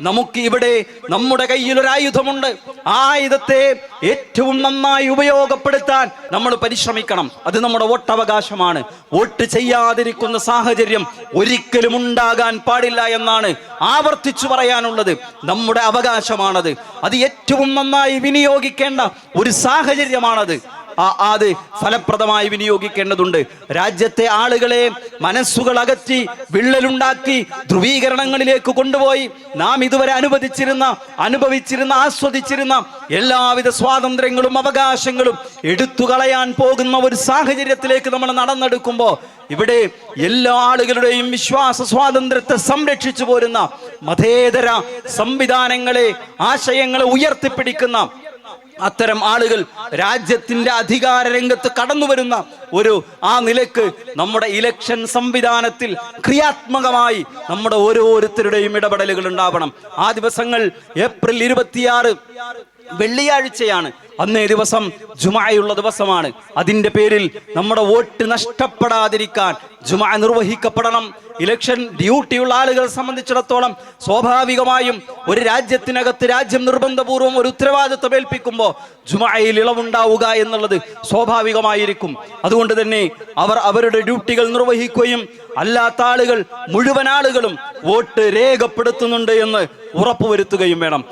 നമുക്ക് ഇവിടെ നമ്മുടെ കയ്യിൽ ഒരു ആയുധമുണ്ട്. ആ ആയുധത്തെ ഏറ്റവും നന്നായി ഉപയോഗപ്പെടുത്താൻ നമ്മൾ പരിശ്രമിക്കണം. അത് നമ്മുടെ വോട്ടവകാശമാണ്. വോട്ട് ചെയ്യാതിരിക്കുന്ന സാഹചര്യം ഒരിക്കലും ഉണ്ടാകാൻ പാടില്ല എന്നാണ് ആവർത്തിച്ചു പറയാനുള്ളത്. നമ്മുടെ അവകാശമാണത്. അത് ഏറ്റവും നന്നായി വിനിയോഗിക്കേണ്ട ഒരു സാഹചര്യമാണത്. ആ- അത് ഫലപ്രദമായി വിനിയോഗിക്കേണ്ടതുണ്ട്. രാജ്യത്തെ ആളുകളെ മനസ്സുകൾ അകറ്റി വിള്ളലുണ്ടാക്കി ധ്രുവീകരണങ്ങളിലേക്ക് കൊണ്ടുപോയി. നാം ഇതുവരെ അനുവദിച്ചിരുന്ന അനുഭവിച്ചിരുന്ന ആസ്വദിച്ചിരുന്ന എല്ലാവിധ സ്വാതന്ത്ര്യങ്ങളും അവകാശങ്ങളും എടുത്തു കളയാൻ പോകുന്ന ഒരു സാഹചര്യത്തിലേക്ക് നമ്മൾ നടന്നെടുക്കുമ്പോൾ ഇവിടെ എല്ലാ ആളുകളുടെയും വിശ്വാസ സ്വാതന്ത്ര്യത്തെ സംരക്ഷിച്ചു പോരുന്ന മതേതര സംവിധാനങ്ങളെ ആശയങ്ങളെ ഉയർത്തിപ്പിടിക്കുന്ന അത്തരം ആളുകൾ രാജ്യത്തിന്റെ അധികാര രംഗത്ത് കടന്നു വരുന്ന ഒരു ആ നിലയ്ക്ക് നമ്മുടെ ഇലക്ഷൻ സംവിധാനത്തിൽ ക്രിയാത്മകമായി നമ്മുടെ ഓരോരുത്തരുടെയും ഇടപെടലുകൾ ഉണ്ടാവണം. ആ ദിവസങ്ങൾ ഏപ്രിൽ ഇരുപത്തിയാറ് വെള്ളിയാഴ്ചയാണ്. അന്നേ ദിവസം ജുമായുള്ള ദിവസമാണ്. അതിന്റെ പേരിൽ നമ്മുടെ വോട്ട് നഷ്ടപ്പെടാതിരിക്കാൻ ജുമാ നിർവഹിക്കപ്പെടണം. ഇലക്ഷൻ ഡ്യൂട്ടിയുള്ള ആളുകളെ സംബന്ധിച്ചിടത്തോളം സ്വാഭാവികമായും ഒരു രാജ്യത്തിനകത്ത് രാജ്യം നിർബന്ധപൂർവം ഒരു ഉത്തരവാദിത്വം ഏൽപ്പിക്കുമ്പോൾ ജുമായിൽ ഇളവുണ്ടാവുക എന്നുള്ളത് സ്വാഭാവികമായിരിക്കും. അതുകൊണ്ട് തന്നെ അവർ അവരുടെ ഡ്യൂട്ടികൾ നിർവഹിക്കുകയും അല്ലാത്ത ആളുകൾ മുഴുവൻ ആളുകളും വോട്ട് രേഖപ്പെടുത്തുന്നുണ്ട് എന്ന് ഉറപ്പുവരുത്തുകയും വേണം.